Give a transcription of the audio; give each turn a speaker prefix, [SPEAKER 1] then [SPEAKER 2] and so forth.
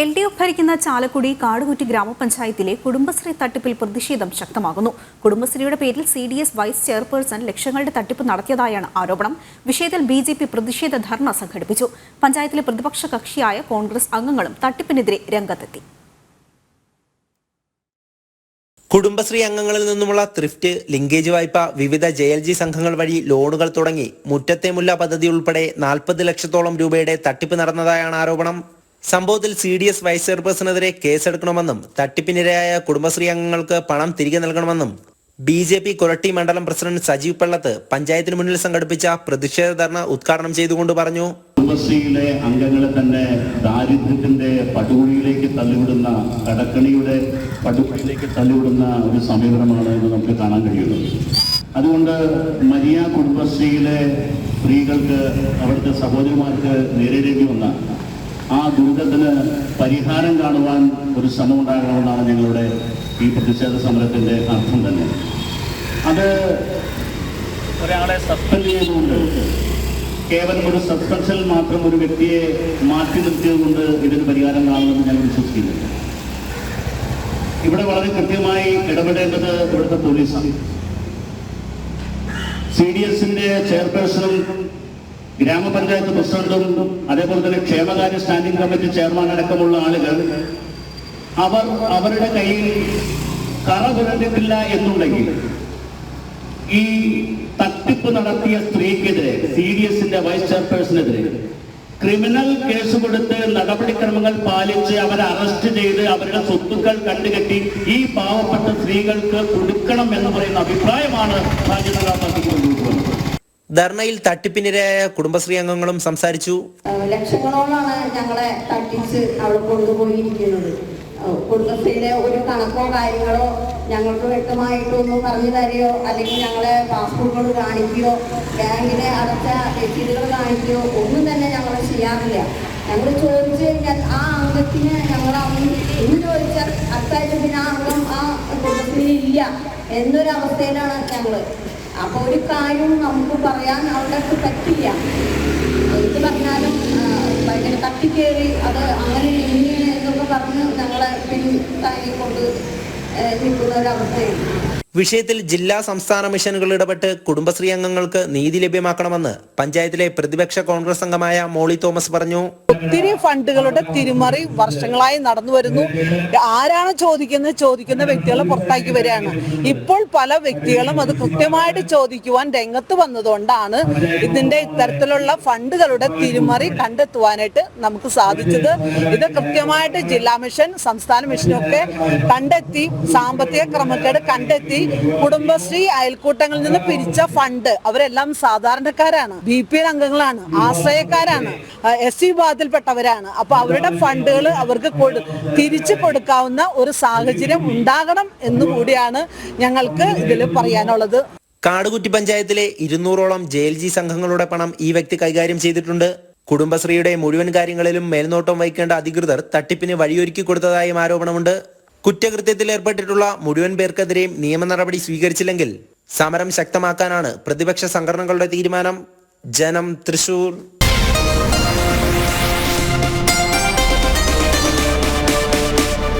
[SPEAKER 1] L D F ഭരിക്കുന്ന ചാലക്കുടി കാടുകുറ്റി ഗ്രാമപഞ്ചായത്തിലെ കുടുംബശ്രീ തട്ടിപ്പിൽ പ്രതിഷേധം ശക്തമാകുന്നു. കുടുംബശ്രീയുടെ പേരിൽ C D S vice chairperson ലക്ഷങ്ങളുടെ തട്ടിപ്പ് നടത്തിയതായാണ് ആരോപണം. വിഷയത്തിൽ ബി ജെ പി പ്രതിഷേധ ധർണ സംഘടിപ്പിച്ചു. പഞ്ചായത്തിലെ പ്രതിപക്ഷ കക്ഷിയായ കോൺഗ്രസ് അംഗങ്ങളും തട്ടിപ്പിനെതിരെ രംഗത്തെത്തി.
[SPEAKER 2] കുടുംബശ്രീ അംഗങ്ങളിൽ നിന്നുമുള്ള ത്രിഫ്റ്റ് ലിങ്കേജ് വായ്പ വിവിധ ജെ എൽ ജി സംഘങ്ങൾ വഴി ലോണുകൾ തുടങ്ങി മുറ്റത്തെ മുല്ല പദ്ധതി ഉൾപ്പെടെ നാൽപ്പത് ലക്ഷത്തോളം രൂപയുടെ തട്ടിപ്പ് നടന്നതായാണ് ആരോപണം. സംഭവത്തിൽ സി ഡി എസ് വൈസ് ചെയർപേഴ്സണെതിരെ കേസെടുക്കണമെന്നും തട്ടിപ്പിനിരയായ കുടുംബശ്രീ അംഗങ്ങൾക്ക് പണം തിരികെ നൽകണമെന്നും ബി ജെ പി കൊരട്ടി മണ്ഡലം പ്രസിഡന്റ് സജീവ് പള്ളത്ത് പഞ്ചായത്തിന് മുന്നിൽ സംഘടിപ്പിച്ച പ്രതിഷേധ ധർണ ഉദ്ഘാടനം ചെയ്തുകൊണ്ട് പറഞ്ഞു.
[SPEAKER 3] കുടുംബശ്രീയിലെ അംഗങ്ങളെ തന്നെ ദാരിദ്ര്യത്തിന്റെ പടുകുഴിയിലേക്ക് തള്ളിവിടുന്ന കടക്കണിയുടെ പടുകുഴിയിലേക്ക് തള്ളിവിടുന്ന ഒരു സമീപനമാണ് എന്ന് നമുക്ക് കാണാൻ കഴിയുന്നത്. അതുകൊണ്ട് മരിയ കുടുംബശ്രീയിലെ സ്ത്രീകൾക്ക് അവരുടെ സഹോദരിമാർക്ക് നേരിടേണ്ടി വന്ന ആ ദുരിതത്തിന് പരിഹാരം കാണുവാൻ ഒരു ശ്രമം ഉണ്ടാകണമെന്നാണ് ഞങ്ങളുടെ ഈ പ്രതിഷേധ സമരത്തിന്റെ അർത്ഥം തന്നെ. അത് ഒരാളെ സസ്പെൻഡ് ചെയ്തുകൊണ്ട് കേവലം ഒരു സസ്പെൻഷൻ മാത്രം ഒരു വ്യക്തിയെ മാറ്റി നിർത്തിയതുകൊണ്ട് ഇതിന് പരിഹാരം കാണുമെന്ന് ഞാൻ വിശ്വസിക്കുന്നില്ല ഇവിടെ വളരെ കൃത്യമായി ഇടപെടേണ്ടത് ഇവിടുത്തെ പോലീസാണ്. സി ഡി എസിന്റെ ചെയർപേഴ്സണും ഗ്രാമപഞ്ചായത്ത് പ്രസിഡന്റും അതേപോലെ തന്നെ ക്ഷേമകാര്യ സ്റ്റാൻഡിംഗ് കമ്മിറ്റി ചെയർമാൻ അടക്കമുള്ള ആളുകൾ അവർ അവരുടെ കയ്യിൽ കറ പുരണ്ടിട്ടില്ല എന്നുണ്ടെങ്കിൽ ഈ തട്ടിപ്പ് നടത്തിയ സ്ത്രീക്കെതിരെ സി ഡി എസിന്റെ വൈസ് ചെയർപേഴ്സണെതിരെ ക്രിമിനൽ കേസ് കൊടുത്ത് നടപടിക്രമങ്ങൾ പാലിച്ച് അവരെ അറസ്റ്റ് ചെയ്ത് അവരുടെ സ്വത്തുക്കൾ കണ്ടുകെട്ടി ഈ പാവപ്പെട്ട സ്ത്രീകൾക്ക് കൊടുക്കണം എന്ന് പറയുന്ന അഭിപ്രായമാണ് ഭാരതീയ ജനതാ പാർട്ടിക്ക് മുന്നോട്ട് വന്നത്
[SPEAKER 2] ധർണയിൽ തട്ടിപ്പിനിരയായ കുടുംബശ്രീ അംഗങ്ങളും സംസാരിച്ചു.
[SPEAKER 4] ലക്ഷങ്ങളോളാണ് ഞങ്ങളെ തട്ടിച്ച് അവിടെ കൊണ്ടുപോയിരിക്കുന്നത്. കുടുംബശ്രീയിലെ ഒരു കണക്കോ കാര്യങ്ങളോ ഞങ്ങൾക്ക് വ്യക്തമായിട്ടൊന്നും പറഞ്ഞു തരികയോ അല്ലെങ്കിൽ ഞങ്ങളെ പാസ്പോർട്ടുകൾ കാണിക്കുകയോ ബാങ്കിലെ അടച്ച രസീതുകൾ കാണിക്കുകയോ ഒന്നും തന്നെ ഞങ്ങൾ ചെയ്യാറില്ല. ഞങ്ങൾ ചോദിച്ചു കഴിഞ്ഞാൽ ആ അംഗത്തിന് ഞങ്ങൾ ഇന്ന് ചോദിച്ചാൽ അടുത്താഴ്ച പിന്നെ ആ അംഗം ആ കുടുംബശ്രീയിൽ ഇല്ല എന്നൊരവസ്ഥയിലാണ് ഞങ്ങൾ. അപ്പൊ ഒരു കാര്യവും നമുക്ക് പറയാൻ അവിടെ പറ്റില്ല. എന്ത് പറഞ്ഞാലും ഭയങ്കര തട്ടിക്കേറി അത് അങ്ങനെ ഇങ്ങനെ എന്നൊക്കെ പറഞ്ഞ് ഞങ്ങളെ പിൻതാങ്ങിക്കൊണ്ട് കൊണ്ട് നിൽക്കുന്ന ഒരവസ്ഥയാണ്
[SPEAKER 2] വിഷയത്തിൽ ജില്ലാ സംസ്ഥാന മിഷനുകൾ ഇടപെട്ട് കുടുംബശ്രീ അംഗങ്ങൾക്ക് നീതി ലഭ്യമാക്കണമെന്ന് പഞ്ചായത്തിലെ പ്രതിപക്ഷ കോൺഗ്രസ് അംഗമായ മോളി തോമസ് പറഞ്ഞു.
[SPEAKER 5] ഒത്തിരി ഫണ്ടുകളുടെ തിരിമറി വർഷങ്ങളായി നടന്നു വരുന്നു. ആരാണ് ചോദിക്കുന്നത്? ചോദിക്കുന്ന വ്യക്തികളെ പുറത്താക്കി വരികയാണ്. ഇപ്പോൾ പല വ്യക്തികളും അത് കൃത്യമായിട്ട് ചോദിക്കുവാൻ രംഗത്ത് വന്നതുകൊണ്ടാണ് ഇതിന്റെ ഇത്തരത്തിലുള്ള ഫണ്ടുകളുടെ തിരിമറി കണ്ടെത്തുവാനായിട്ട് നമുക്ക് സാധിച്ചത്. ഇത് കൃത്യമായിട്ട് ജില്ലാ മിഷൻ സംസ്ഥാന മിഷനൊക്കെ കണ്ടെത്തി സാമ്പത്തിക ക്രമക്കേട് കണ്ടെത്തി കുടുംബശ്രീ അയൽക്കൂട്ടങ്ങളിൽ നിന്ന് പിരിച്ച ഫണ്ട് അവരെല്ലാം സാധാരണക്കാരാണ്. ബി പി എൽ അംഗങ്ങളാണ്. ആശ്രയക്കാരാണ്. എസ് സി വിഭാഗത്തിൽപ്പെട്ടവരാണ് അപ്പൊ അവരുടെ ഫണ്ടുകൾ അവർക്ക് തിരിച്ചു കൊടുക്കാവുന്ന ഒരു സാഹചര്യം ഉണ്ടാകണം എന്നുകൂടിയാണ് ഞങ്ങൾക്ക് ഇതിൽ പറയാനുള്ളത്.
[SPEAKER 2] കാടുകുറ്റി പഞ്ചായത്തിലെ ഇരുന്നൂറോളം ജെ എൽ ജി സംഘങ്ങളുടെ പണം ഈ വ്യക്തി കൈകാര്യം ചെയ്തിട്ടുണ്ട്. കുടുംബശ്രീയുടെ മുഴുവൻ കാര്യങ്ങളിലും മേൽനോട്ടം വഹിക്കേണ്ട അധികൃതർ തട്ടിപ്പിന് വഴിയൊരുക്കി കൊടുത്തതായും ആരോപണമുണ്ട്. കുറ്റകൃത്യത്തിൽ ഏർപ്പെട്ടിട്ടുള്ള മുഴുവൻ പേർക്കെതിരെയും നിയമ നടപടി സ്വീകരിച്ചില്ലെങ്കിൽ സമരം ശക്തമാക്കാനാണ് പ്രതിപക്ഷ സംഘടനകളുടെ തീരുമാനം. ജനം തൃശൂർ.